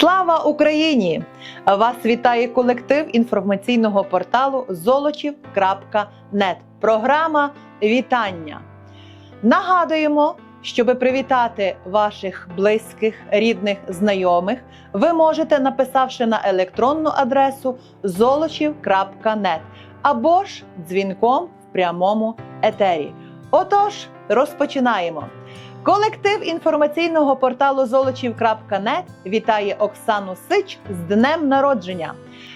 Слава Україні! Вас вітає колектив інформаційного порталу золочів.нет. Програма Вітання. Нагадуємо, щоб привітати ваших близьких, рідних, знайомих, ви можете, написавши на електронну адресу золочів.нет або ж дзвінком в прямому етері. Отож, розпочинаємо. Колектив інформаційного порталу золочів.нет вітає Оксану Сич з днем народження.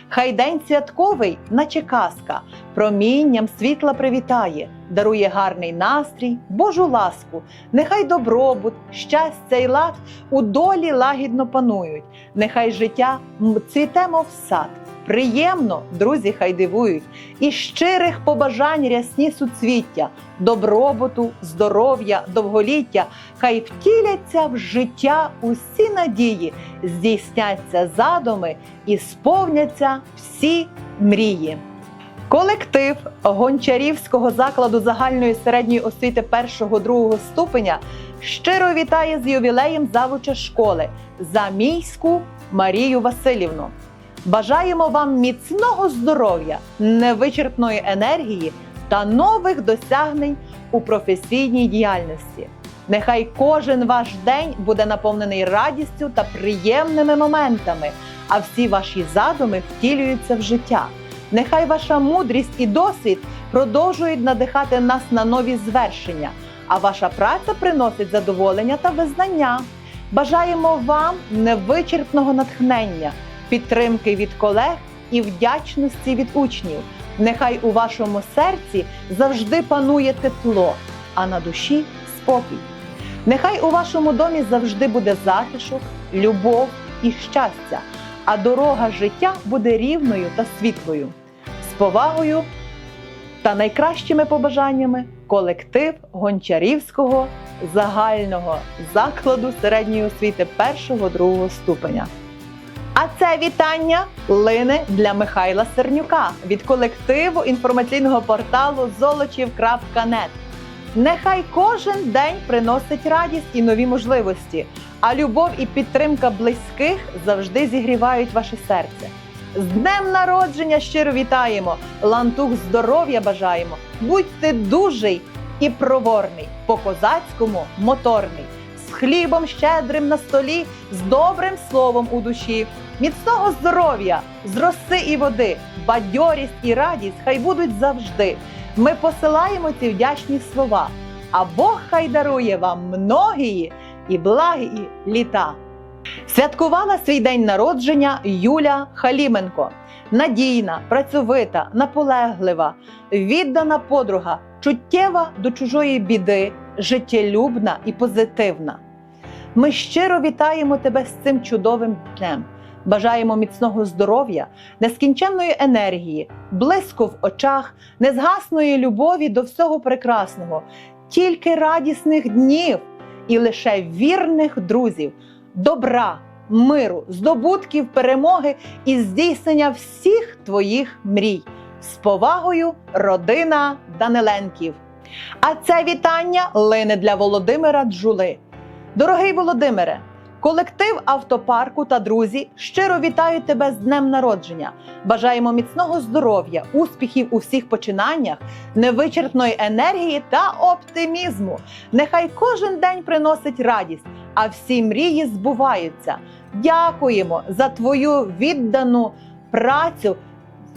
Хай день святковий, наче казка, промінням світла привітає, дарує гарний настрій, Божу ласку. Нехай добробут, щастя й лад у долі лагідно панують. Нехай життя цвіте, мов сад. Приємно, друзі, хай дивують, і щирих побажань рясні суцвіття, добробуту, здоров'я, довголіття, хай втіляться в життя усі надії, здійсняться задуми і сповняться всі мрії. Колектив Гончарівського закладу загальної середньої освіти першого-другого ступеня щиро вітає з ювілеєм завуча школи Замійську Марію Васильівну. Бажаємо вам міцного здоров'я, невичерпної енергії та нових досягнень у професійній діяльності. Нехай кожен ваш день буде наповнений радістю та приємними моментами, а всі ваші задуми втілюються в життя. Нехай ваша мудрість і досвід продовжують надихати нас на нові звершення, а ваша праця приносить задоволення та визнання. Бажаємо вам невичерпного натхнення, підтримки від колег і вдячності від учнів. Нехай у вашому серці завжди панує тепло, а на душі спокій. Нехай у вашому домі завжди буде затишок, любов і щастя, а дорога життя буде рівною та світлою. З повагою та найкращими побажаннями колектив Гончарівського загального закладу середньої освіти першого-другого ступеня. А це вітання лине для Михайла Сернюка від колективу інформаційного порталу золочів.нет. Нехай кожен день приносить радість і нові можливості, а любов і підтримка близьких завжди зігрівають ваше серце. З днем народження щиро вітаємо! Лантух здоров'я бажаємо! Будьте дужий і проворний, по-козацькому моторний, хлібом щедрим на столі, з добрим словом у душі, міцного здоров'я, з роси і води, бадьорість і радість хай будуть завжди. Ми посилаємо ці вдячні слова, а Бог хай дарує вам многії і благі літа. Святкувала свій день народження Юля Халіменко. Надійна, працьовита, наполеглива, віддана подруга, чуттєва до чужої біди, життєлюбна і позитивна. Ми щиро вітаємо тебе з цим чудовим днем. Бажаємо міцного здоров'я, нескінченної енергії, блиску в очах, незгасної любові до всього прекрасного, тільки радісних днів і лише вірних друзів, добра, миру, здобутків, перемоги і здійснення всіх твоїх мрій. З повагою, родина Даниленків. А це вітання лине для Володимира Джули. Дорогий Володимире, колектив автопарку та друзі щиро вітають тебе з днем народження. Бажаємо міцного здоров'я, успіхів у всіх починаннях, невичерпної енергії та оптимізму. Нехай кожен день приносить радість, а всі мрії збуваються. Дякуємо за твою віддану працю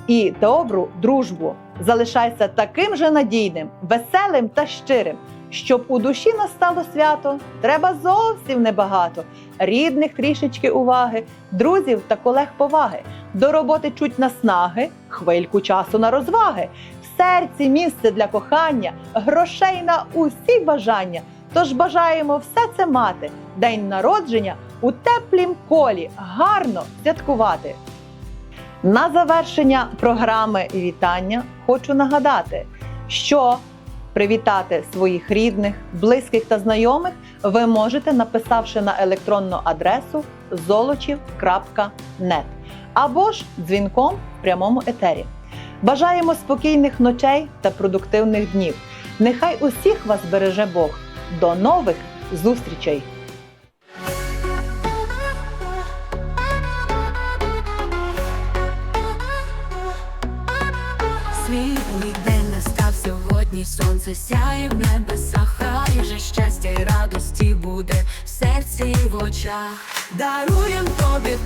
і добру дружбу. Залишайся таким же надійним, веселим та щирим. Щоб у душі настало свято, треба зовсім небагато. Рідних трішечки уваги, друзів та колег поваги. До роботи чуть наснаги, хвильку часу на розваги. В серці місце для кохання, грошей на усі бажання. Тож бажаємо все це мати. День народження у теплім колі, гарно святкувати. На завершення програми вітання хочу нагадати, що привітати своїх рідних, близьких та знайомих ви можете, написавши на електронну адресу золочів.нет або ж дзвінком в прямому етері. Бажаємо спокійних ночей та продуктивних днів. Нехай усіх вас береже Бог. До нових зустрічей! Сонце сяє в небесах, хай же щастя й радості буде в серці і в очах. Даруєм тобі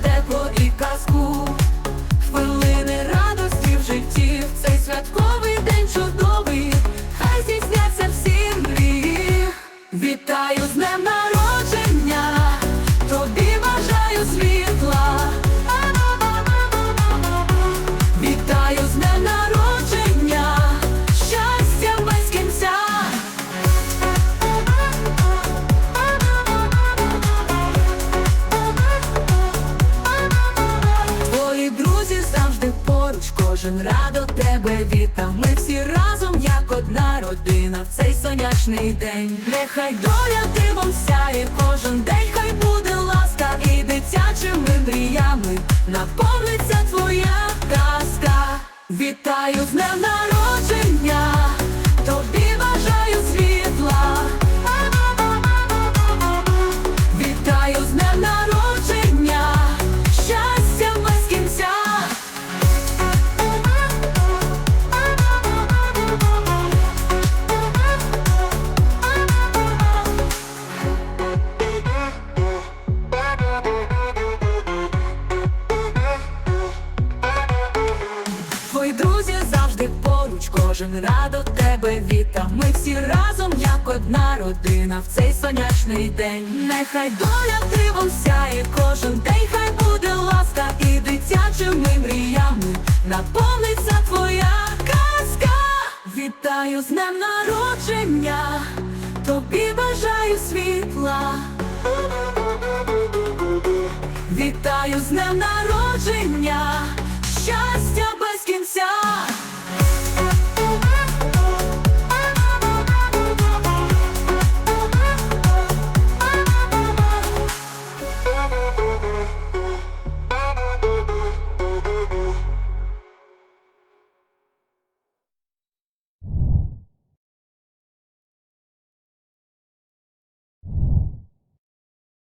радо тебе вітав. Ми всі разом, як одна родина, в цей сонячний день. Нехай доля дивом сяє кожен день, хай буде ласка і дитячими мріями наповниться твоя казка. Вітаю з днем народження, кожен радо тебе вітав Ми всі разом, як одна родина, в цей сонячний день. Нехай доля тривом сяє кожен день, хай буде ласка і дитячими мріями. Наповниться твоя казка. Вітаю з днем народження, тобі бажаю світла. Вітаю з днем народження, щастя без кінця. Música